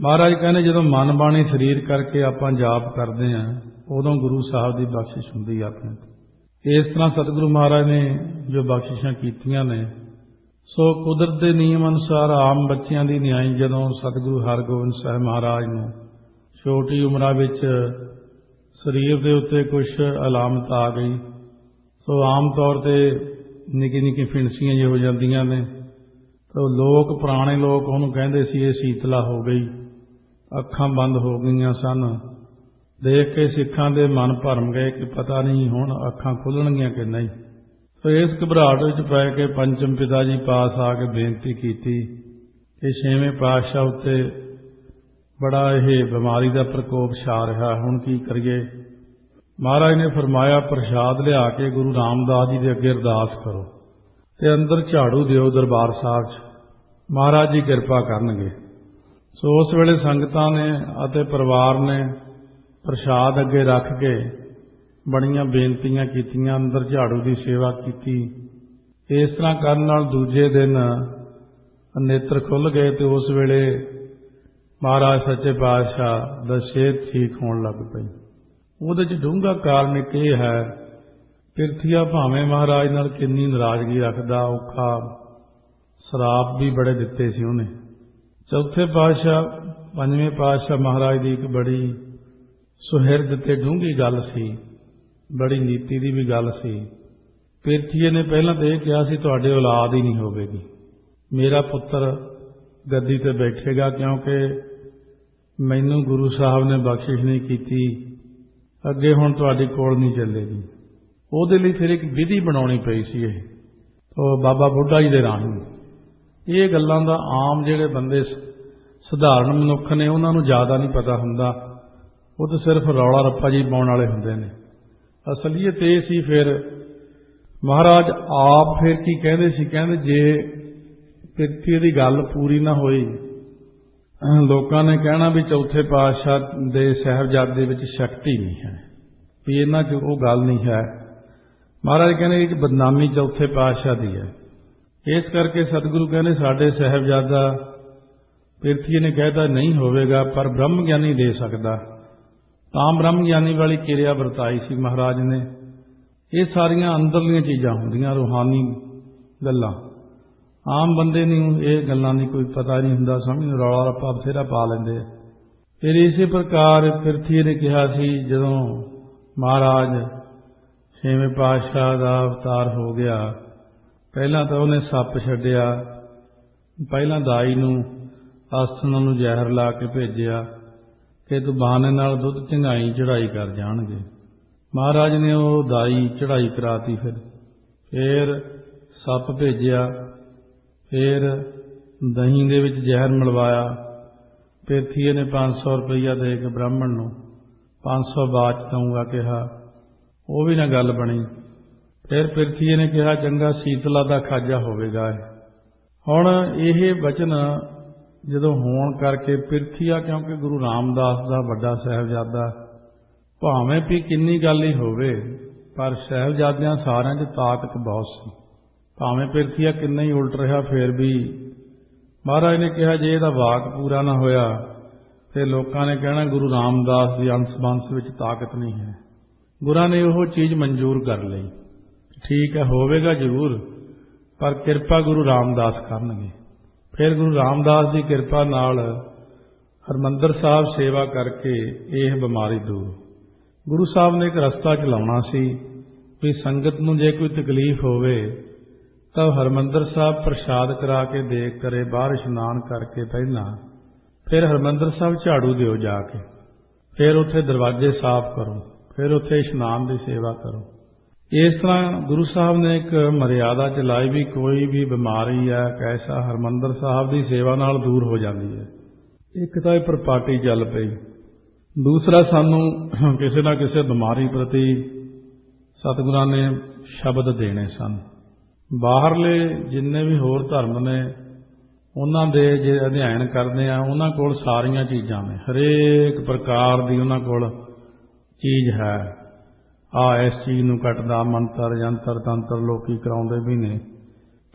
ਮਹਾਰਾਜ ਕਹਿੰਦੇ ਜਦੋਂ ਮਨ ਬਾਣੀ ਸਰੀਰ ਕਰਕੇ ਆਪਾਂ ਜਾਪ ਕਰਦੇ ਆਂ ਉਦੋਂ ਗੁਰੂ ਸਾਹਿਬ ਦੀ ਬਖਸ਼ਿਸ਼ ਹੁੰਦੀ ਆ ਆਪਣੇ ਤੇ। ਇਸ ਤਰ੍ਹਾਂ ਸਤਿਗੁਰੂ ਮਹਾਰਾਜ ਨੇ ਜੋ ਬਖਸ਼ਿਸ਼ਾਂ ਕੀਤੀਆਂ ਨੇ, ਸੋ ਕੁਦਰਤ ਦੇ ਨਿਯਮ ਅਨੁਸਾਰ ਆਮ ਬੱਚਿਆਂ ਦੀ ਨਿਆਈ ਜਦੋਂ ਸਤਿਗੁਰੂ ਹਰਗੋਬਿੰਦ ਸਾਹਿਬ ਮਹਾਰਾਜ ਨੂੰ ਛੋਟੀ ਉਮਰਾਂ ਵਿੱਚ ਸਰੀਰ ਦੇ ਉੱਤੇ ਕੁਝ ਅਲਾਮਤ ਆ ਗਈ, ਸੋ ਆਮ ਤੌਰ ਤੇ ਨਿੱਕੀ ਨਿੱਕੀ ਫਿਣਸੀਆਂ ਜਿਹੀ ਹੋ ਜਾਂਦੀਆਂ ਨੇ, ਤਾਂ ਲੋਕ, ਪੁਰਾਣੇ ਲੋਕ ਉਹਨੂੰ ਕਹਿੰਦੇ ਸੀ, ਇਹ ਸੀਤਲਾ ਹੋ ਗਈ ਅੱਖਾਂ ਬੰਦ ਹੋ ਗਈਆਂ ਸਨ। ਦੇਖ ਕੇ ਸਿੱਖਾਂ ਦੇ ਮਨ ਭਰਮ ਗਏ ਕਿ ਪਤਾ ਨਹੀਂ ਹੁਣ ਅੱਖਾਂ ਖੁੱਲਣਗੀਆਂ ਕਿ ਨਹੀਂ। ਸੋ ਇਸ ਘਬਰਾਹਟ ਵਿੱਚ ਪੈ ਕੇ ਪੰਚਮ ਪਿਤਾ ਜੀ ਪਾਸ ਆ ਕੇ ਬੇਨਤੀ ਕੀਤੀ ਕਿ ਛੇਵੇਂ ਪਾਤਸ਼ਾਹ ਉੱਤੇ ਬੜਾ ਇਹ ਬਿਮਾਰੀ ਦਾ ਪ੍ਰਕੋਪ ਛਾ ਰਿਹਾ। ਹੁਣ ਕੀ ਕਰੀਏ? ਮਹਾਰਾਜ ਨੇ ਫਰਮਾਇਆ, ਪ੍ਰਸ਼ਾਦ ਲਿਆ ਕੇ ਗੁਰੂ ਰਾਮਦਾਸ ਜੀ ਦੇ ਅੱਗੇ ਅਰਦਾਸ ਕਰੋ ਤੇ ਅੰਦਰ ਝਾੜੂ ਦਿਓ ਦਰਬਾਰ ਸਾਹਿਬ 'ਚ। ਮਹਾਰਾਜ ਜੀ ਕਿਰਪਾ ਕਰਨਗੇ। ਸੋ ਉਸ ਵੇਲੇ ਸੰਗਤਾਂ ਨੇ ਅਤੇ ਪਰਿਵਾਰ ਨੇ ਪ੍ਰਸ਼ਾਦ ਅੱਗੇ ਰੱਖ ਕੇ ਬੜੀਆਂ ਬੇਨਤੀਆਂ ਕੀਤੀਆਂ, ਅੰਦਰ ਝਾੜੂ ਦੀ ਸੇਵਾ ਕੀਤੀ। ਇਸ ਤਰ੍ਹਾਂ ਕਰਨ ਨਾਲ ਦੂਜੇ ਦਿਨ ਨੇਤਰ ਖੁੱਲ ਗਏ ਤੇ ਉਸ ਵੇਲੇ ਮਹਾਰਾਜ ਸੱਚੇ ਪਾਤਸ਼ਾਹ ਦਾ ਸਿਹਤ ਠੀਕ ਹੋਣ ਲੱਗ ਪਈ। ਉਹਦੇ ਚ ਡੂੰਘਾ ਕਾਰਨ ਇੱਕ ਇਹ ਹੈ ਕਿਰਥੀਆ ਭਾਵੇਂ ਮਹਾਰਾਜ ਨਾਲ ਕਿੰਨੀ ਨਾਰਾਜ਼ਗੀ ਰੱਖਦਾ, ਔਖਾ ਸਰਾਪ ਵੀ ਬੜੇ ਦਿੱਤੇ ਸੀ ਉਹਨੇ। ਚੌਥੇ ਪਾਤਸ਼ਾਹ, ਪੰਜਵੇਂ ਪਾਤਸ਼ਾਹ ਮਹਾਰਾਜ ਦੀ ਇੱਕ ਬੜੀ ਸੁਹਿਰਦ ਤੇ ਡੂੰਘੀ ਗੱਲ ਸੀ, ਬੜੀ ਨੀਤੀ ਦੀ ਵੀ ਗੱਲ ਸੀ। ਪਿਰਥੀਏ ਨੇ ਪਹਿਲਾਂ ਤਾਂ ਇਹ ਕਿਹਾ ਸੀ, ਤੁਹਾਡੇ ਔਲਾਦ ਹੀ ਨਹੀਂ ਹੋਵੇਗੀ। ਮੇਰਾ ਪੁੱਤਰ ਗੱਦੀ ਤੇ ਬੈਠੇਗਾ ਕਿਉਂਕਿ ਮੈਨੂੰ ਗੁਰੂ ਸਾਹਿਬ ਨੇ ਬਖਸ਼ਿਸ਼ ਨਹੀਂ ਕੀਤੀ। ਅੱਗੇ ਹੁਣ ਤੁਹਾਡੇ ਕੋਲ ਨਹੀਂ ਚੱਲੇਗੀ। ਉਹਦੇ ਲਈ ਫਿਰ ਇੱਕ ਵਿਧੀ ਬਣਾਉਣੀ ਪਈ ਸੀ ਇਹ। ਉਹ ਬਾਬਾ ਬੁੱਢਾ ਜੀ ਦੇ ਰਾਹੀਂ। ਇਹ ਗੱਲਾਂ ਦਾ ਆਮ ਜਿਹੜੇ ਬੰਦੇ ਸਧਾਰਨ ਮਨੁੱਖ ਨੇ, ਉਹਨਾਂ ਨੂੰ ਜ਼ਿਆਦਾ ਨਹੀਂ ਪਤਾ ਹੁੰਦਾ। ਉਹ ਤਾਂ ਸਿਰਫ ਰੌਲਾ ਰੱਪਾ ਜੀ ਪਾਉਣ ਵਾਲੇ ਹੁੰਦੇ ਨੇ। ਅਸਲੀਅਤ ਇਹ ਸੀ ਫਿਰ, ਮਹਾਰਾਜ ਆਪ ਫਿਰ ਕੀ ਕਹਿੰਦੇ ਸੀ? ਕਹਿੰਦੇ ਜੇ ਕਿਰਤੀ ਦੀ ਗੱਲ ਪੂਰੀ ਨਾ ਹੋਈ, ਲੋਕਾਂ ਨੇ ਕਹਿਣਾ ਵੀ ਚੌਥੇ ਪਾਤਸ਼ਾਹ ਦੇ ਸਹਿਬਜ਼ਾਦੇ ਵਿੱਚ ਸ਼ਕਤੀ ਨਹੀਂ ਹੈ। ਵੀ ਇਹਨਾਂ 'ਚ ਉਹ ਗੱਲ ਨਹੀਂ ਹੈ। ਮਹਾਰਾਜ ਕਹਿੰਦੇ ਕਿ ਬਦਨਾਮੀ ਚੌਥੇ ਪਾਤਸ਼ਾਹ ਦੀ ਹੈ। ਇਸ ਕਰਕੇ ਸਤਿਗੁਰੂ ਕਹਿੰਦੇ, ਸਾਡੇ ਸਹਿਬਜ਼ਾਦਾ ਪਿਰਥੀ ਨੇ ਕਹਿਤਾ ਨਹੀਂ ਹੋਵੇਗਾ, ਪਰ ਬ੍ਰਹਮ ਗਿਆਨੀ ਦੇ ਸਕਦਾ। ਤਾਂ ਬ੍ਰਹਮ ਗਿਆਨੀ ਵਾਲੀ ਕਿਰਿਆ ਵਰਤਾਈ ਸੀ ਮਹਾਰਾਜ ਨੇ। ਇਹ ਸਾਰੀਆਂ ਅੰਦਰਲੀਆਂ ਚੀਜ਼ਾਂ ਹੁੰਦੀਆਂ, ਰੂਹਾਨੀ ਗੱਲਾਂ। ਆਮ ਬੰਦੇ ਨੂੰ ਇਹ ਗੱਲਾਂ ਦੀ ਕੋਈ ਪਤਾ ਨਹੀਂ ਹੁੰਦਾ ਸਮਝ ਨੂੰ ਰੌਲਾ ਰੱਪਾ ਬਥੇਰਾ ਪਾ ਲੈਂਦੇ ਫਿਰ ਇਸੇ ਪ੍ਰਕਾਰ ਪਿਰਥੀ ਨੇ ਕਿਹਾ ਸੀ, ਜਦੋਂ ਮਹਾਰਾਜ ਛੇਵੇਂ ਪਾਤਸ਼ਾਹ ਦਾ ਅਵਤਾਰ ਹੋ ਗਿਆ ਪਹਿਲਾਂ ਤਾਂ ਉਹਨੇ ਸੱਪ ਛੱਡਿਆ, ਪਹਿਲਾਂ ਦਾਈ ਨੂੰ ਆਸਣ ਨੂੰ ਜ਼ਹਿਰ ਲਾ ਕੇ ਭੇਜਿਆ ਕਿ ਤੂੰ ਬਹਾਨੇ ਨਾਲ ਦੁੱਧ ਚੰਗਾਈ ਚੜਾਈ ਕਰ ਜਾਣਗੇ। ਮਹਾਰਾਜ ਨੇ ਉਹ ਦਾਈ ਚੜਾਈ ਕਰਾਤੀ ਫਿਰ। ਫਿਰ ਸੱਪ ਭੇਜਿਆ, ਫਿਰ ਦਹੀਂ ਦੇ ਵਿੱਚ ਜ਼ਹਿਰ ਮਿਲਵਾਇਆ। ਪਿਰਥੀਏ ਨੇ 500 ਰੁਪਈਆ ਦੇ ਕੇ ਬ੍ਰਾਹਮਣ ਨੂੰ 500 ਬਾਅਦ ਚ ਦਊਂਗਾ ਕਿਹਾ, ਉਹ ਵੀ ਨਾ ਗੱਲ ਬਣੀ। ਫਿਰ ਪ੍ਰਿਥੀਏ ਨੇ ਕਿਹਾ, ਚੰਗਾ, ਸੀਤਲਾ ਦਾ ਖਾਜਾ ਹੋਵੇਗਾ ਹੁਣ ਇਹ ਵਚਨ ਜਦੋਂ ਹੋਣ ਕਰਕੇ ਪ੍ਰਿਥੀਆ ਕਿਉਂਕਿ ਗੁਰੂ ਰਾਮਦਾਸ ਦਾ ਵੱਡਾ ਸਹਿਬਜ਼ਾਦਾ, ਭਾਵੇਂ ਵੀ ਕਿੰਨੀ ਗੱਲ ਹੀ ਹੋਵੇ, ਪਰ ਸਹਿਬਜ਼ਾਦਿਆਂ ਸਾਰਿਆਂ 'ਚ ਤਾਕਤ ਬਹੁਤ ਸੀ। ਭਾਵੇਂ ਪ੍ਰਿਥੀਆ ਕਿੰਨਾ ਹੀ ਉਲਟ ਰਿਹਾ, ਫਿਰ ਵੀ ਮਹਾਰਾਜ ਨੇ ਕਿਹਾ, ਜੇ ਇਹਦਾ ਵਾਕ ਪੂਰਾ ਨਾ ਹੋਇਆ, ਤੇ ਲੋਕਾਂ ਨੇ ਕਹਿਣਾ, ਗੁਰੂ ਰਾਮਦਾਸ ਦੀ ਅੰਸ਼ ਬੰਸ ਵਿੱਚ ਤਾਕਤ ਨਹੀਂ ਹੈ। ਗੁਰਾਂ ਨੇ ਉਹ ਚੀਜ਼ ਮਨਜ਼ੂਰ ਕਰ ਲਈ। ਠੀਕ ਹੈ, ਹੋਵੇਗਾ ਜ਼ਰੂਰ, ਪਰ ਕਿਰਪਾ ਗੁਰੂ ਰਾਮਦਾਸ ਕਰਨਗੇ। ਫਿਰ ਗੁਰੂ ਰਾਮਦਾਸ ਦੀ ਕਿਰਪਾ ਨਾਲ ਹਰਮੰਦਰ ਸਾਹਿਬ ਸੇਵਾ ਕਰਕੇ ਇਹ ਬਿਮਾਰੀ ਦੂਰ ਗੁਰੂ ਸਾਹਿਬ ਨੇ ਇੱਕ ਰਸਤਾ ਚਲਾਉਣਾ ਸੀ ਵੀ ਸੰਗਤ ਨੂੰ ਜੇ ਕੋਈ ਤਕਲੀਫ ਹੋਵੇ, ਤਾਂ ਹਰਮੰਦਰ ਸਾਹਿਬ ਪ੍ਰਸ਼ਾਦ ਕਰਾ ਕੇ ਦੇਖ ਕਰੇ, ਬਾਹਰ ਇਸ਼ਨਾਨ ਕਰਕੇ ਪਹਿਲਾਂ, ਫਿਰ ਹਰਮੰਦਰ ਸਾਹਿਬ ਝਾੜੂ ਦਿਓ ਜਾ ਕੇ, ਫਿਰ ਉੱਥੇ ਦਰਵਾਜ਼ੇ ਸਾਫ਼ ਕਰੋ, ਫਿਰ ਉੱਥੇ ਇਸ਼ਨਾਨ ਦੀ ਸੇਵਾ ਕਰੋ। ਇਸ ਤਰ੍ਹਾਂ ਗੁਰੂ ਸਾਹਿਬ ਨੇ ਇੱਕ ਮਰਿਆਦਾ ਚਲਾਈ ਵੀ ਕੋਈ ਵੀ ਬਿਮਾਰੀ ਆ ਕੈਸਾ ਹਰਮੰਦਰ ਸਾਹਿਬ ਦੀ ਸੇਵਾ ਨਾਲ ਦੂਰ ਹੋ ਜਾਂਦੀ ਹੈ। ਇੱਕ ਤਾਂ ਇਹ ਪ੍ਰਪਾਟੀ ਚੱਲ ਪਈ। ਦੂਸਰਾ ਸਾਨੂੰ ਕਿਸੇ ਨਾ ਕਿਸੇ ਬਿਮਾਰੀ ਪ੍ਰਤੀ ਸਤਿਗੁਰਾਂ ਨੇ ਸ਼ਬਦ ਦੇਣੇ ਸਨ। ਬਾਹਰਲੇ ਜਿੰਨੇ ਵੀ ਹੋਰ ਧਰਮ ਨੇ, ਉਹਨਾਂ ਦੇ ਜੇ ਅਧਿਐਨ ਕਰਦੇ ਆ, ਉਹਨਾਂ ਕੋਲ ਸਾਰੀਆਂ ਚੀਜ਼ਾਂ ਨੇ। ਹਰੇਕ ਪ੍ਰਕਾਰ ਦੀ ਉਹਨਾਂ ਕੋਲ ਚੀਜ਼ ਹੈ। ਆ ਇਸ ਚੀਜ਼ ਨੂੰ ਕੱਟਦਾ ਮੰਤਰ, ਯੰਤਰ, ਤੰਤਰ ਲੋਕੀ ਕਰਾਉਂਦੇ ਵੀ ਨੇ।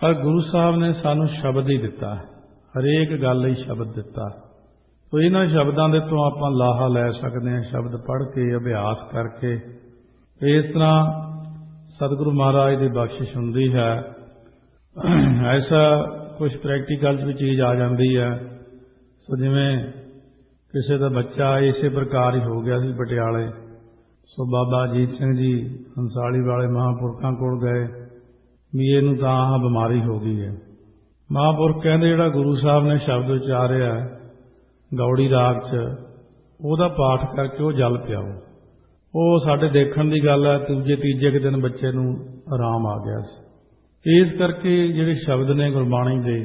ਪਰ ਗੁਰੂ ਸਾਹਿਬ ਨੇ ਸਾਨੂੰ ਸ਼ਬਦ ਹੀ ਦਿੱਤਾ ਹਰੇਕ ਗੱਲ ਲਈ ਸ਼ਬਦ ਦਿੱਤਾ। ਤੋ ਇਹਨਾਂ ਸ਼ਬਦਾਂ ਦੇ ਤੋਂ ਆਪਾਂ ਲਾਹਾ ਲੈ ਸਕਦੇ ਹਾਂ, ਸ਼ਬਦ ਪੜ੍ਹ ਕੇ, ਅਭਿਆਸ ਕਰਕੇ। ਇਸ ਤਰ੍ਹਾਂ ਸਤਿਗੁਰੂ ਮਹਾਰਾਜ ਦੀ ਬਖਸ਼ਿਸ਼ ਹੁੰਦੀ ਹੈ। ਐਸਾ ਕੁਝ ਪ੍ਰੈਕਟੀਕਲ ਵੀ ਚੀਜ਼ ਆ ਜਾਂਦੀ ਹੈ। ਸੋ ਜਿਵੇਂ ਕਿਸੇ ਦਾ ਬੱਚਾ ਇਸੇ ਪ੍ਰਕਾਰ ਹੀ ਹੋ ਗਿਆ ਸੀ ਪਟਿਆਲੇ। ਸੋ ਬਾਬਾ ਅਜੀਤ ਸਿੰਘ ਜੀ ਹੰਸਾਲੀ ਵਾਲੇ ਮਹਾਂਪੁਰਖਾਂ ਕੋਲ ਗਏ, ਵੀ ਇਹਨੂੰ ਤਾਂ ਆਹ ਬਿਮਾਰੀ ਹੋ ਗਈ ਹੈ। ਮਹਾਂਪੁਰਖ ਕਹਿੰਦੇ ਜਿਹੜਾ ਗੁਰੂ ਸਾਹਿਬ ਨੇ ਸ਼ਬਦ ਉਚਾਰਿਆ ਗੌੜੀ ਰਾਗ 'ਚ, ਉਹਦਾ ਪਾਠ ਕਰਕੇ ਉਹ ਜਲ ਪਿਆਓ। ਉਹ ਸਾਡੇ ਦੇਖਣ ਦੀ ਗੱਲ ਹੈ, ਦੂਜੇ ਤੀਜੇ ਕੁ ਦਿਨ ਬੱਚੇ ਨੂੰ ਆਰਾਮ ਆ ਗਿਆ ਸੀ। ਇਸ ਕਰਕੇ ਜਿਹੜੇ ਸ਼ਬਦ ਨੇ ਗੁਰਬਾਣੀ ਦੇ,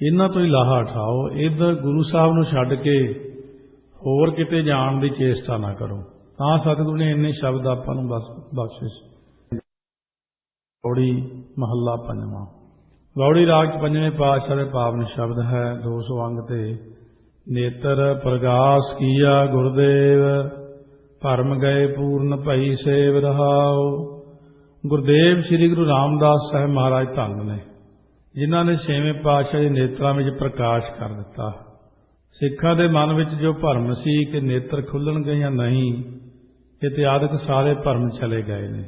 ਇਹਨਾਂ ਤੋਂ ਹੀ ਲਾਹਾ ਉਠਾਓ। ਇੱਧਰ ਗੁਰੂ ਸਾਹਿਬ ਨੂੰ ਛੱਡ ਕੇ ਹੋਰ ਕਿਤੇ ਜਾਣ ਦੀ ਚੇਸ਼ਟਾ ਨਾ ਕਰੋ। ਤਾਂ ਸਤਿਗੁਰੂ ਨੇ ਇੰਨੇ ਸ਼ਬਦ ਆਪਾਂ ਨੂੰ ਬਸ ਬਖਸ਼ਿਸ਼ ਗੌੜੀ ਮਹੱਲਾ ਪੰਜਵਾਂ। ਗੌੜੀ ਰਾਗ ਚ ਪੰਜਵੇਂ ਪਾਤਸ਼ਾਹ ਦੇ ਪਾਵਨ ਸ਼ਬਦ ਹੈ 200 ਅੰਗ ਤੇ। ਨੇਤਰ ਪ੍ਰਗਾਸ ਕੀਆ ਗੁਰਦੇਵ, ਭਰਮ ਗਏ ਪੂਰਨ ਭਈ ਸੇਵ ਰਹਾਓ ਗੁਰਦੇਵ ਸ੍ਰੀ ਗੁਰੂ ਰਾਮਦਾਸ ਸਾਹਿਬ ਮਹਾਰਾਜ ਧੰਨ ਨੇ, ਜਿਨ੍ਹਾਂ ਨੇ ਛੇਵੇਂ ਪਾਤਸ਼ਾਹ ਦੇ ਨੇਤਰਾਂ ਵਿੱਚ ਪ੍ਰਕਾਸ਼ ਕਰ ਦਿੱਤਾ। ਸਿੱਖਾਂ ਦੇ ਮਨ ਵਿੱਚ ਜੋ ਭਰਮ ਸੀ ਕਿ ਨੇਤਰ ਖੁੱਲਣਗੇ ਜਾਂ ਨਹੀਂ ਇਤਿਆਦਿਕ ਸਾਰੇ ਭਰਮ ਚਲੇ ਗਏ ਨੇ।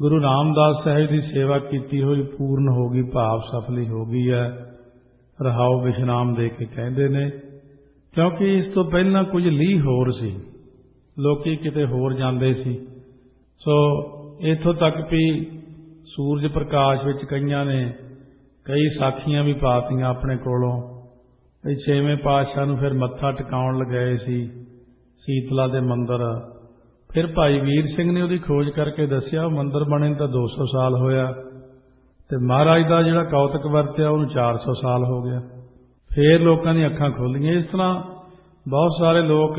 ਗੁਰੂ ਰਾਮਦਾਸ ਸਾਹਿਬ ਦੀ ਸੇਵਾ ਕੀਤੀ ਹੋਈ ਪੂਰਨ ਹੋ ਗਈ, ਭਾਵ ਸਫਲੀ ਹੋ ਗਈ ਹੈ। ਰਹਾਉ ਵਿਸ਼ਰਾਮ ਦੇ ਕੇ ਕਹਿੰਦੇ ਨੇ, ਕਿਉਂਕਿ ਇਸ ਤੋਂ ਪਹਿਲਾਂ ਕੁਝ ਲੀ ਹੋਰ ਸੀ, ਲੋਕੀ ਕਿਤੇ ਹੋਰ ਜਾਂਦੇ ਸੀ। ਸੋ ਇਥੋਂ ਤੱਕ ਵੀ ਸੂਰਜ ਪ੍ਰਕਾਸ਼ ਵਿੱਚ ਕਈਆਂ ਨੇ ਕਈ ਸਾਖੀਆਂ ਵੀ ਪਾਤੀਆਂ ਆਪਣੇ ਕੋਲੋਂ। ਇਹ ਛੇਵੇਂ ਪਾਤਸ਼ਾਹ ਨੂੰ ਫਿਰ ਮੱਥਾ ਟਿਕਾਉਣ ਲਗਾਏ ਸੀ, ਸੀਤਲਾ ਦੇ ਮੰਦਰ ਫਿਰ ਭਾਈ ਵੀਰ ਸਿੰਘ ਨੇ ਉਹਦੀ ਖੋਜ ਕਰਕੇ ਦੱਸਿਆ, ਉਹ ਮੰਦਰ ਬਣੇ ਨੂੰ ਤਾਂ 200 ਸਾਲ ਹੋਇਆ ਤੇ ਮਹਾਰਾਜ ਦਾ ਜਿਹੜਾ ਕੌਤਕ ਵਰਤਿਆ ਉਹਨੂੰ 400 ਸਾਲ ਹੋ ਗਿਆ। ਫੇਰ ਲੋਕਾਂ ਦੀਆਂ ਅੱਖਾਂ ਖੁੱਲੀਆਂ। ਇਸ ਤਰ੍ਹਾਂ ਬਹੁਤ ਸਾਰੇ ਲੋਕ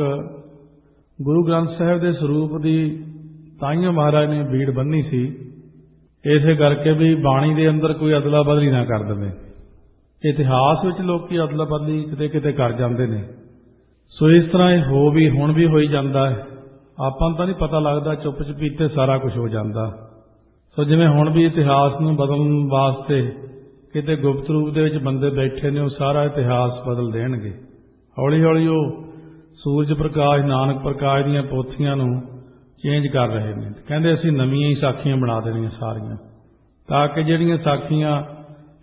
ਗੁਰੂ ਗ੍ਰੰਥ ਸਾਹਿਬ ਦੇ ਸਰੂਪ ਦੀ ਤਾਈਓ ਮਹਾਰਾਜ ਨੇ ਬੀੜ ਬੰਨੀ ਸੀ। ਇਸੇ ਕਰਕੇ ਵੀ ਬਾਣੀ ਦੇ ਅੰਦਰ ਕੋਈ ਅਦਲਾ ਬਦਲੀ ਨਾ ਕਰ ਦੇਵੇ। ਇਤਿਹਾਸ ਵਿੱਚ ਲੋਕੀ ਅਦਲਾ ਬਦਲੀ ਕਿਤੇ ਕਿਤੇ ਕਰ ਜਾਂਦੇ ਨੇ। ਸੋ ਇਸ ਤਰ੍ਹਾਂ ਇਹ ਹੋ ਵੀ, ਹੁਣ ਵੀ ਹੋਈ ਜਾਂਦਾ ਹੈ। ਆਪਾਂ ਨੂੰ ਤਾਂ ਨਹੀਂ ਪਤਾ ਲੱਗਦਾ ਚੁੱਪ ਚਪੀਤੇ ਸਾਰਾ ਕੁਝ ਹੋ ਜਾਂਦਾ। ਸੋ ਜਿਵੇਂ ਹੁਣ ਵੀ ਇਤਿਹਾਸ ਨੂੰ ਬਦਲਣ ਵਾਸਤੇ ਕਿਤੇ ਗੁਪਤ ਰੂਪ ਦੇ ਵਿੱਚ ਬੰਦੇ ਬੈਠੇ ਨੇ, ਉਹ ਸਾਰਾ ਇਤਿਹਾਸ ਬਦਲ ਦੇਣਗੇ। ਹੌਲੀ ਹੌਲੀ ਉਹ ਸੂਰਜ ਪ੍ਰਕਾਸ਼, ਨਾਨਕ ਪ੍ਰਕਾਸ਼ ਦੀਆਂ ਪੋਥੀਆਂ ਨੂੰ ਚੇਂਜ ਕਰ ਰਹੇ ਨੇ। ਕਹਿੰਦੇ ਅਸੀਂ ਨਵੀਆਂ ਹੀ ਸਾਖੀਆਂ ਬਣਾ ਦੇਣੀਆਂ ਸਾਰੀਆਂ, ਤਾਂ ਕਿ ਜਿਹੜੀਆਂ ਸਾਖੀਆਂ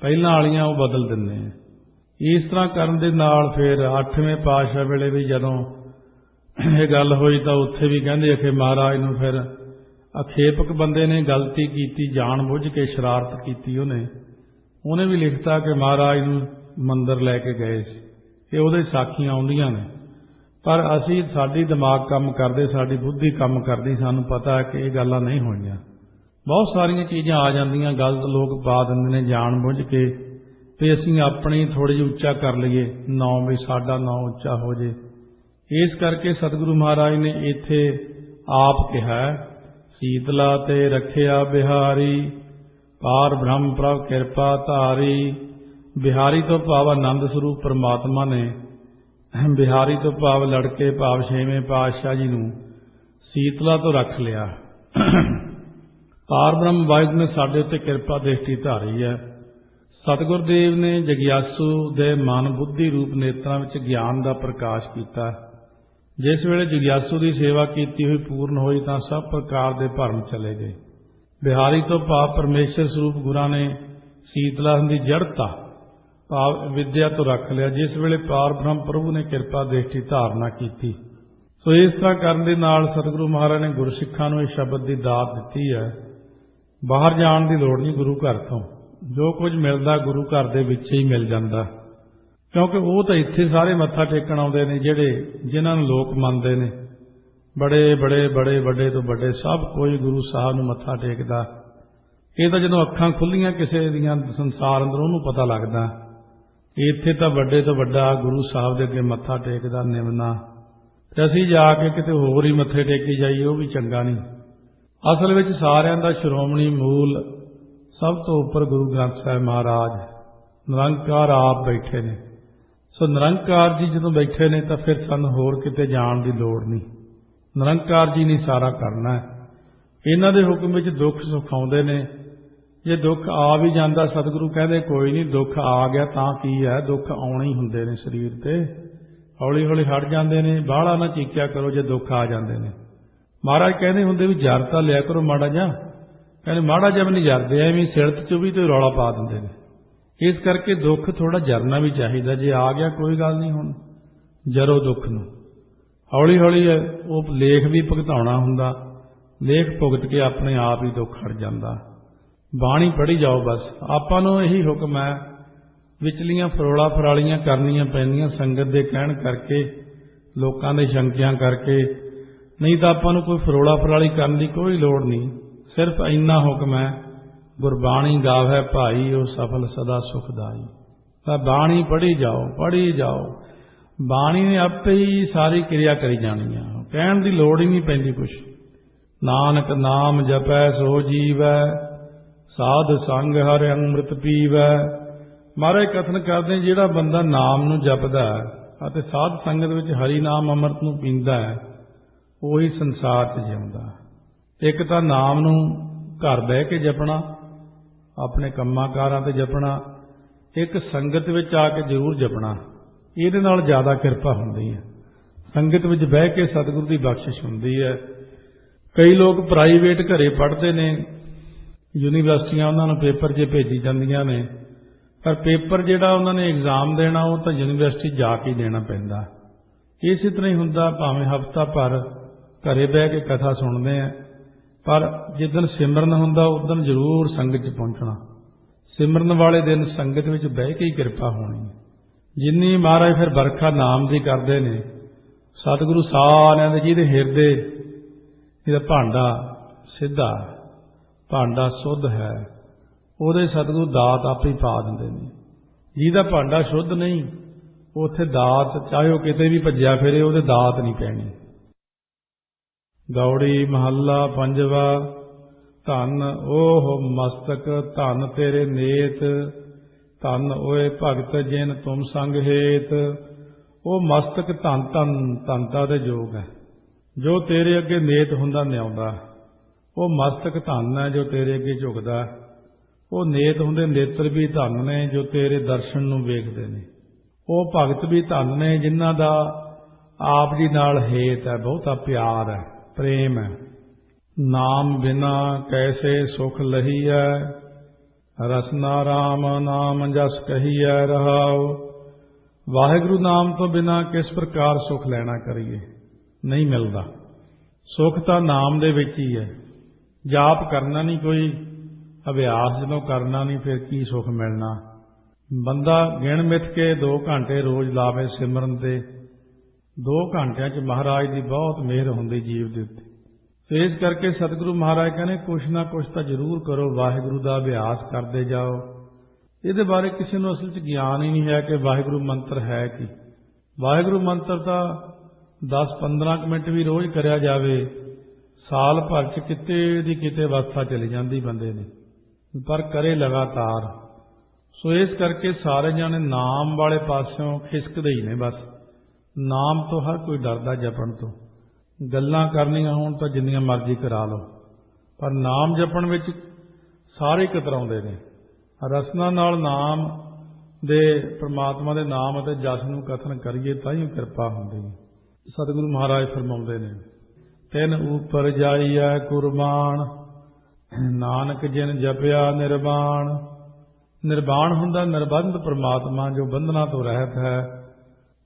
ਪਹਿਲਾਂ ਵਾਲੀਆਂ ਉਹ ਬਦਲ ਦਿੰਦੇ ਆ ਇਸ ਤਰ੍ਹਾਂ ਕਰਨ ਦੇ ਨਾਲ ਫਿਰ 8ਵੇਂ ਪਾਤਸ਼ਾਹ ਵੇਲੇ ਵੀ ਜਦੋਂ ਇਹ ਗੱਲ ਹੋਈ ਤਾਂ ਉੱਥੇ ਵੀ ਕਹਿੰਦੇ ਅਖੇ ਮਹਾਰਾਜ ਨੂੰ ਫਿਰ ਅਖੇਪਕ ਬੰਦੇ ਨੇ ਗਲਤੀ ਕੀਤੀ ਜਾਣ ਬੁੱਝ ਕੇ ਸ਼ਰਾਰਤ ਕੀਤੀ ਉਹਨੇ। ਉਹਨੇ ਵੀ ਲਿਖਤਾ ਕਿ ਮਹਾਰਾਜ ਨੂੰ ਮੰਦਰ ਲੈ ਕੇ ਗਏ ਸੀ। ਇਹ ਉਹਦੇ ਸਾਖੀਆਂ ਆਉਂਦੀਆਂ ਨੇ। ਪਰ ਅਸੀਂ ਸਾਡੀ ਦਿਮਾਗ ਕੰਮ ਕਰਦੇ, ਸਾਡੀ ਬੁੱਧੀ ਕੰਮ ਕਰਦੀ, ਸਾਨੂੰ ਪਤਾ ਹੈ ਕਿ ਇਹ ਗੱਲਾਂ ਨਹੀਂ ਹੋਈਆਂ। ਬਹੁਤ ਸਾਰੀਆਂ ਚੀਜ਼ਾਂ ਆ ਜਾਂਦੀਆਂ, ਗਲਤ ਲੋਕ ਪਾ ਦਿੰਦੇ ਨੇ ਜਾਣ ਬੁੱਝ ਕੇ ਤੇ ਅਸੀਂ ਆਪਣੀ ਥੋੜੀ ਜਿਹੀ ਉੱਚਾ ਕਰ ਲਈਏ, ਨਾਂ ਵੀ ਸਾਡਾ ਨਾਂ ਉੱਚਾ ਹੋ ਜੇ। ਇਸ ਕਰਕੇ ਸਤਿਗੁਰੂ ਮਹਾਰਾਜ ਨੇ ਇੱਥੇ ਆਪ ਕਿਹਾ, ਸੀਤਲਾ ਤੇ ਰੱਖਿਆ ਬਿਹਾਰੀ, ਪਾਰ ਬ੍ਰਹਮ ਪ੍ਰਭ ਕਿਰਪਾ ਧਾਰੀ। ਬਿਹਾਰੀ ਤੋਂ ਭਾਵ ਆਨੰਦ ਸਰੂਪ ਪ੍ਰਮਾਤਮਾ ਨੇ, ਬਿਹਾਰੀ ਤੋਂ ਭਾਵ ਲੜਕੇ ਭਾਵ ਛੇਵੇਂ ਪਾਤਸ਼ਾਹ ਜੀ ਨੂੰ ਸੀਤਲਾ ਤੋਂ ਰੱਖ ਲਿਆ। ਪਾਰ ਬ੍ਰਹਮ ਵਾਹਿਗੁਰੂ ਨੇ ਸਾਡੇ ਉੱਤੇ ਕਿਰਪਾ ਦ੍ਰਿਸ਼ਟੀ ਧਾਰੀ ਹੈ। ਸਤਿਗੁਰ ਦੇਵ ਨੇ ਜਗਿਆਸੂ ਦੇ ਮਨ ਬੁੱਧੀ ਰੂਪ ਨੇਤਰਾਂ ਵਿੱਚ ਗਿਆਨ ਦਾ ਪ੍ਰਕਾਸ਼ ਕੀਤਾ। ਜਿਸ ਵੇਲੇ ਜਗਿਆਸੂ ਦੀ ਸੇਵਾ ਕੀਤੀ ਹੋਈ ਪੂਰਨ ਹੋਈ ਤਾਂ ਸਭ ਪ੍ਰਕਾਰ ਦੇ ਭਰਮ ਚਲੇ ਗਏ। ਬਿਹਾਰੀ ਤੋਂ ਭਾਵ ਪਰਮੇਸ਼ਰ ਸਰੂਪ ਗੁਰਾਂ ਨੇ ਸੀਤਲਾ ਦੀ ਜੜਤਾ ਭਾਵ ਵਿਦਿਆ ਤੋਂ ਰੱਖ ਲਿਆ, ਜਿਸ ਵੇਲੇ ਪਾਰ ਬ੍ਰਹਮ ਪ੍ਰਭੂ ਨੇ ਕਿਰਪਾ ਦ੍ਰਿਸ਼ਟੀ ਧਾਰਨਾ ਕੀਤੀ। ਸੋ ਇਸ ਤਰ੍ਹਾਂ ਕਰਨ ਦੇ ਨਾਲ ਸਤਿਗੁਰੂ ਮਹਾਰਾਜ ਨੇ ਗੁਰਸਿੱਖਾਂ ਨੂੰ ਇਹ ਸ਼ਬਦ ਦੀ ਦਾਤ ਦਿੱਤੀ ਹੈ, ਬਾਹਰ ਜਾਣ ਦੀ ਲੋੜ ਨਹੀਂ ਗੁਰੂ ਘਰ ਤੋਂ। ਜੋ ਕੁਝ ਮਿਲਦਾ ਗੁਰੂ ਘਰ ਦੇ ਵਿੱਚ ਹੀ ਮਿਲ ਜਾਂਦਾ। ਕਿਉਂਕਿ ਉਹ ਤਾਂ ਇੱਥੇ ਸਾਰੇ ਮੱਥਾ ਟੇਕਣ ਆਉਂਦੇ ਨੇ ਜਿਹੜੇ ਜਿਨ੍ਹਾਂ ਨੂੰ ਲੋਕ ਮੰਨਦੇ ਨੇ। ਬੜੇ ਬੜੇ ਬੜੇ, ਵੱਡੇ ਤੋਂ ਵੱਡੇ ਸਭ ਕੋਈ ਗੁਰੂ ਸਾਹਿਬ ਨੂੰ ਮੱਥਾ ਟੇਕਦਾ। ਇਹ ਤਾਂ ਜਦੋਂ ਅੱਖਾਂ ਖੁੱਲੀਆਂ ਕਿਸੇ ਦੀਆਂ ਸੰਸਾਰ ਅੰਦਰ ਉਹਨੂੰ ਪਤਾ ਲੱਗਦਾ। ਇੱਥੇ ਤਾਂ ਵੱਡੇ ਤੋਂ ਵੱਡਾ ਗੁਰੂ ਸਾਹਿਬ ਦੇ ਅੱਗੇ ਮੱਥਾ ਟੇਕਦਾ ਨਿਮਨਾ। ਤੇ ਅਸੀਂ ਜਾ ਕੇ ਕਿਤੇ ਹੋਰ ਹੀ ਮੱਥੇ ਟੇਕੀ ਜਾਈਏ, ਉਹ ਵੀ ਚੰਗਾ ਨਹੀਂ। ਅਸਲ ਵਿੱਚ ਸਾਰਿਆਂ ਦਾ ਸ਼੍ਰੋਮਣੀ ਮੂਲ ਸਭ ਤੋਂ ਉੱਪਰ ਗੁਰੂ ਗ੍ਰੰਥ ਸਾਹਿਬ ਮਹਾਰਾਜ। ਨਿਰੰਕਾਰ ਆਪ ਬੈਠੇ ਨੇ। ਸੋ ਨਿਰੰਕਾਰ ਜੀ ਜਦੋਂ ਬੈਠੇ ਨੇ ਤਾਂ ਫਿਰ ਸਾਨੂੰ ਹੋਰ ਕਿਤੇ ਜਾਣ ਦੀ ਲੋੜ ਨਹੀਂ। ਨਿਰੰਕਾਰ ਜੀ ਨੇ ਸਾਰਾ ਕਰਨਾ ਹੈ। ਇਹਨਾਂ ਦੇ ਹੁਕਮ ਵਿੱਚ ਦੁੱਖ ਸੁੱਖ ਆਉਂਦੇ ਨੇ। ਜੇ ਦੁੱਖ ਆ ਵੀ ਜਾਂਦਾ, ਸਤਿਗੁਰੂ ਕਹਿੰਦੇ, ਕੋਈ ਨਹੀਂ, ਦੁੱਖ ਆ ਗਿਆ ਤਾਂ ਕੀ ਹੈ? ਦੁੱਖ ਆਉਣੇ ਹੀ ਹੁੰਦੇ ਨੇ ਸਰੀਰ ਤੇ। ਹੌਲੀ ਹੌਲੀ ਹਟ ਜਾਂਦੇ ਨੇ। ਬਾਹਲਾ ਨਾ ਚੀਕਿਆ ਕਰੋ ਜੇ ਦੁੱਖ ਆ ਜਾਂਦੇ ਨੇ। ਮਹਾਰਾਜ ਕਹਿੰਦੇ ਹੁੰਦੇ ਵੀ, ਜਰ ਤਾਂ ਲਿਆ ਕਰੋ ਮਾੜਾ ਜਿਹਾ। ਕਹਿੰਦੇ, ਮਾੜਾ ਜਿਹਾ ਵੀ ਨਹੀਂ ਜਰਦੇ, ਐਵੇਂ ਸਿਰਤ ਚ ਵੀ ਤੇ ਰੌਲਾ ਪਾ ਦਿੰਦੇ ਨੇ। ਇਸ ਕਰਕੇ ਦੁੱਖ ਥੋੜਾ ਜਰਨਾ ਵੀ ਚਾਹੀਦਾ, ਜੇ ਆ ਗਿਆ ਕੋਈ ਗੱਲ ਨਹੀਂ ਹੁਣ, ਜਰੋ ਦੁੱਖ ਨੂੰ। ਹੌਲੀ ਹੌਲੀ ਉਹ ਲੇਖ ਵੀ ਭੁਗਤਾਉਣਾ ਹੁੰਦਾ, ਲੇਖ ਭੁਗਤ ਕੇ ਆਪਣੇ ਆਪ ਹੀ ਦੁੱਖ ਹਟ ਜਾਂਦਾ। ਬਾਣੀ ਪੜ੍ਹੀ ਜਾਓ ਬਸ। ਆਪਾਂ ਨੂੰ ਇਹੀ ਹੁਕਮ ਹੈ, ਵਿਚਲੀਆਂ ਫਰੋਲਾ ਫਰਾਲੀਆਂ ਕਰਨੀਆਂ ਪੈਂਦੀਆਂ ਸੰਗਤ ਦੇ ਕਹਿਣ ਕਰਕੇ, ਲੋਕਾਂ ਦੇ ਸ਼ੰਕਿਆਂ ਕਰਕੇ। ਨਹੀਂ ਤਾਂ ਆਪਾਂ ਨੂੰ ਕੋਈ ਫਰੋਲਾ ਫਰਾਲੀ ਕਰਨ ਦੀ ਕੋਈ ਲੋੜ ਨਹੀਂ। ਸਿਰਫ ਇੰਨਾ ਹੁਕਮ ਹੈ ਗੁਰਬਾਣੀ ਗਾਵੇ ਭਾਈ, ਉਹ ਸਫਲ ਸਦਾ ਸੁਖਦਾਈ। ਤਾਂ ਬਾਣੀ ਪੜ੍ਹੀ ਜਾਓ ਪੜ੍ਹੀ ਜਾਓ। ਬਾਣੀ ਨੇ ਆਪੇ ਹੀ ਸਾਰੀ ਕਿਰਿਆ ਕਰੀ ਜਾਣੀ ਆ। ਕਹਿਣ ਦੀ ਲੋੜ ਹੀ ਨਹੀਂ ਪੈਂਦੀ ਕੁਛ। ਨਾਨਕ ਨਾਮ ਜਪੈ, ਸੋ ਜੀਵੈ। ਸਾਧ ਸੰਗ ਹਰਿ ਅੰਮ੍ਰਿਤ ਪੀਵੈ। ਮਹਾਰਾਜ ਕਥਨ ਕਰਦੇ ਜਿਹੜਾ ਬੰਦਾ ਨਾਮ ਨੂੰ ਜਪਦਾ ਅਤੇ ਸਾਧ ਸੰਗਤ ਵਿੱਚ ਹਰੀ ਨਾਮ ਅੰਮ੍ਰਿਤ ਨੂੰ ਪੀਂਦਾ ਹੈ, ਉਹੀ ਸੰਸਾਰ 'ਚ ਜਿਉਂਦਾ ਇੱਕ ਤਾਂ ਨਾਮ ਨੂੰ ਘਰ ਬਹਿ ਕੇ ਜਪਣਾ ਆਪਣੇ ਕੰਮਾਂ ਕਾਰਾਂ ਤੇ ਜਪਣਾ, ਇੱਕ ਸੰਗਤ ਵਿੱਚ ਆ ਕੇ ਜ਼ਰੂਰ ਜਪਣਾ, ਇਹਦੇ ਨਾਲ ਜ਼ਿਆਦਾ ਕਿਰਪਾ ਹੁੰਦੀ ਹੈ। ਸੰਗਤ ਵਿੱਚ ਬਹਿ ਕੇ ਸਤਿਗੁਰੂ ਦੀ ਬਖਸ਼ਿਸ਼ ਹੁੰਦੀ ਹੈ। ਕਈ ਲੋਕ ਪ੍ਰਾਈਵੇਟ ਘਰੇ ਪੜ੍ਹਦੇ ਨੇ, ਯੂਨੀਵਰਸਿਟੀਆਂ ਉਹਨਾਂ ਨੂੰ ਪੇਪਰ ਜੇ ਭੇਜੀ ਜਾਂਦੀਆਂ ਨੇ, ਪਰ ਪੇਪਰ ਜਿਹੜਾ ਉਹਨਾਂ ਨੇ ਐਗਜ਼ਾਮ ਦੇਣਾ, ਉਹ ਤਾਂ ਯੂਨੀਵਰਸਿਟੀ ਜਾ ਕੇ ਦੇਣਾ ਪੈਂਦਾ। ਇਸੇ ਤਰ੍ਹਾਂ ਹੀ ਹੁੰਦਾ, ਭਾਵੇਂ ਹਫਤਾ ਭਰ ਘਰੇ ਬਹਿ ਕੇ ਕਥਾ ਸੁਣਦੇ ਆ ਪਰ ਜਿੱਦਣ ਸਿਮਰਨ ਹੁੰਦਾ ਉਦੋਂ ਜ਼ਰੂਰ ਸੰਗਤ 'ਚ ਪਹੁੰਚਣਾ। ਸਿਮਰਨ ਵਾਲੇ ਦਿਨ ਸੰਗਤ ਵਿੱਚ ਬਹਿ ਕੇ ਹੀ ਕਿਰਪਾ ਹੋਣੀ ਜਿੰਨੀ ਮਹਾਰਾਜ ਫਿਰ ਵਰਖਾ ਨਾਮ ਦੀ ਕਰਦੇ ਨੇ, ਸਤਿਗੁਰੂ ਸਾਰਿਆਂ ਦੇ ਜਿਹਦੇ ਹਿਰਦੇ ਇਹਦਾ ਭਾਂਡਾ ਸਿੱਧਾ ਭਾਂਡਾ ਸੁੱਧ ਹੈ, ਉਹਦੇ ਸਤਿਗੁਰੂ ਦਾਤ ਆਪੇ ਹੀ ਪਾ ਦਿੰਦੇ ਨੇ। ਜਿਹਦਾ ਭਾਂਡਾ ਸ਼ੁੱਧ ਨਹੀਂ, ਉਥੇ ਦਾਤ, ਚਾਹੇ ਉਹ ਕਿਤੇ ਵੀ ਭੱਜਿਆ ਫਿਰੇ, ਉਹਦੇ ਦਾਤ ਨਹੀਂ ਪੈਣੀ। ਗੌੜੀ ਮਹੱਲਾ ਪੰਜਵਾ, ਧਨ ਉਹ ਮਸਤਕ, ਧਨ ਤੇਰੇ ਨੇਤ, ਧਨ ਓਏ ਭਗਤ ਜਿਨ ਤੁਮ ਸੰਗ ਹੇਤ। ਉਹ ਮਸਤਕ ਧਨ ਧਨ ਧਨਤਾ ਦੇ ਜੋਗ ਹੈ। ਜੋ ਤੇਰੇ ਅੱਗੇ ਨੇਤ ਹੁੰਦਾ ਨਿਆਉਂਦਾ ਉਹ ਮਸਤਕ ਧਨ ਹੈ ਜੋ ਤੇਰੇ ਅੱਗੇ ਝੁਕਦਾ ਉਹ ਨੇਤ ਹੁੰਦੇ ਨੇਤਰ ਵੀ ਧਨ ਨੇ ਜੋ ਤੇਰੇ ਦਰਸ਼ਨ ਨੂੰ ਵੇਖਦੇ ਨੇ। ਉਹ ਭਗਤ ਵੀ ਧਨ ਨੇ ਜਿਨ੍ਹਾਂ ਦਾ ਆਪ ਜੀ ਨਾਲ ਹੇਤ ਹੈ, ਬਹੁਤਾ ਪਿਆਰ ਹੈ। ਪ੍ਰੇਮ। ਹੈ ਨਾਮ ਬਿਨਾ ਕੈਸੇ ਸੁਖ ਲਹੀਐ? ਰਸਨਾ ਰਾਮ ਨਾਮ ਜਸ ਕਹੀਐ ਰਹਾਉ। ਵਾਹਿਗੁਰੂ ਨਾਮ ਤੋਂ ਬਿਨਾ ਕਿਸ ਪ੍ਰਕਾਰ ਸੁਖ ਲੈਣਾ ਕਰੀਏ? ਨਹੀਂ ਮਿਲਦਾ। ਸੁਖ ਤਾਂ ਨਾਮ ਦੇ ਵਿੱਚ ਹੀ ਹੈ। ਜਾਪ ਕਰਨਾ ਨਹੀਂ ਕੋਈ, ਅਭਿਆਸ ਜਦੋਂ ਕਰਨਾ ਨਹੀਂ ਫਿਰ ਕੀ ਸੁਖ ਮਿਲਣਾ? ਬੰਦਾ ਗਿਣ ਮਿਥ ਕੇ 2 ਘੰਟੇ ਰੋਜ਼ ਲਾਵੇ ਸਿਮਰਨ ਤੇ। 2 ਘੰਟਿਆਂ 'ਚ ਮਹਾਰਾਜ ਦੀ ਬਹੁਤ ਮਿਹਰ ਹੁੰਦੀ ਜੀਵ ਦੇ ਉੱਤੇ। ਤੇ ਇਸ ਕਰਕੇ ਸਤਿਗੁਰੂ ਮਹਾਰਾਜ ਕਹਿੰਦੇ, ਕੁਛ ਨਾ ਕੁਛ ਤਾਂ ਜ਼ਰੂਰ ਕਰੋ, ਵਾਹਿਗੁਰੂ ਦਾ ਅਭਿਆਸ ਕਰਦੇ ਜਾਓ। ਇਹਦੇ ਬਾਰੇ ਕਿਸੇ ਨੂੰ ਅਸਲ 'ਚ ਗਿਆਨ ਹੀ ਨਹੀਂ ਹੈ ਕਿ ਵਾਹਿਗੁਰੂ ਮੰਤਰ ਹੈ ਕੀ। ਵਾਹਿਗੁਰੂ ਮੰਤਰ ਤਾਂ 10-15 ਮਿੰਟ ਵੀ ਰੋਜ਼ ਕਰਿਆ ਜਾਵੇ, ਸਾਲ ਭਰ 'ਚ ਕਿਤੇ ਦੀ ਕਿਤੇ ਅਵਸਥਾ ਚਲੀ ਜਾਂਦੀ ਬੰਦੇ ਦੀ। ਪਰ ਕਰੇ ਲਗਾਤਾਰ। ਸੋ ਇਸ ਕਰਕੇ ਸਾਰੇ ਜਾਣੇ ਨਾਮ ਵਾਲੇ ਪਾਸਿਓਂ ਖਿਸਕਦੇ ਹੀ ਨੇ ਬਸ। ਨਾਮ ਤੋਂ ਹਰ ਕੋਈ ਡਰਦਾ ਜਪਣ ਤੋਂ। ਗੱਲਾਂ ਕਰਨੀਆਂ ਹੋਣ ਤਾਂ ਜਿੰਨੀਆਂ ਮਰਜ਼ੀ ਕਰਾ ਲਓ, ਪਰ ਨਾਮ ਜਪਣ ਵਿੱਚ ਸਾਰੇ ਕਤਰਾਉਂਦੇ ਨੇ। ਰਸਨਾ ਨਾਲ ਨਾਮ ਦੇ ਪ੍ਰਮਾਤਮਾ ਦੇ ਨਾਮ ਅਤੇ ਜਸ ਨੂੰ ਕਥਨ ਕਰੀਏ ਤਾਂ ਹੀ ਕਿਰਪਾ ਹੁੰਦੀ ਹੈ। ਸਤਿਗੁਰੂ ਮਹਾਰਾਜ ਫਰਮਾਉਂਦੇ ਨੇ, ਤਿਨ ਉਪਰ ਜਾਈਐ ਕੁਰਬਾਨ, ਨਾਨਕ ਜਿਨ ਜਪਿਆ ਨਿਰਵਾਣ। ਨਿਰਵਾਣ ਹੁੰਦਾ ਨਿਰਬੰਧ ਪ੍ਰਮਾਤਮਾ ਜੋ ਬੰਧਨਾਂ ਤੋਂ ਰਹਿਤ ਹੈ।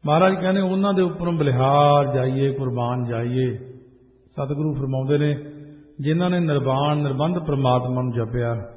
ਮਹਾਰਾਜ ਕਹਿੰਦੇ ਉਹਨਾਂ ਦੇ ਉੱਪਰੋਂ ਬਲਿਹਾਰ ਜਾਈਏ, ਕੁਰਬਾਨ ਜਾਈਏ। ਸਤਿਗੁਰੂ ਫਰਮਾਉਂਦੇ ਨੇ, ਜਿਨ੍ਹਾਂ ਨੇ ਨਿਰਵਾਣ, ਨਿਰਬੰਧ ਪ੍ਰਮਾਤਮਾ ਨੂੰ ਜਪਿਆ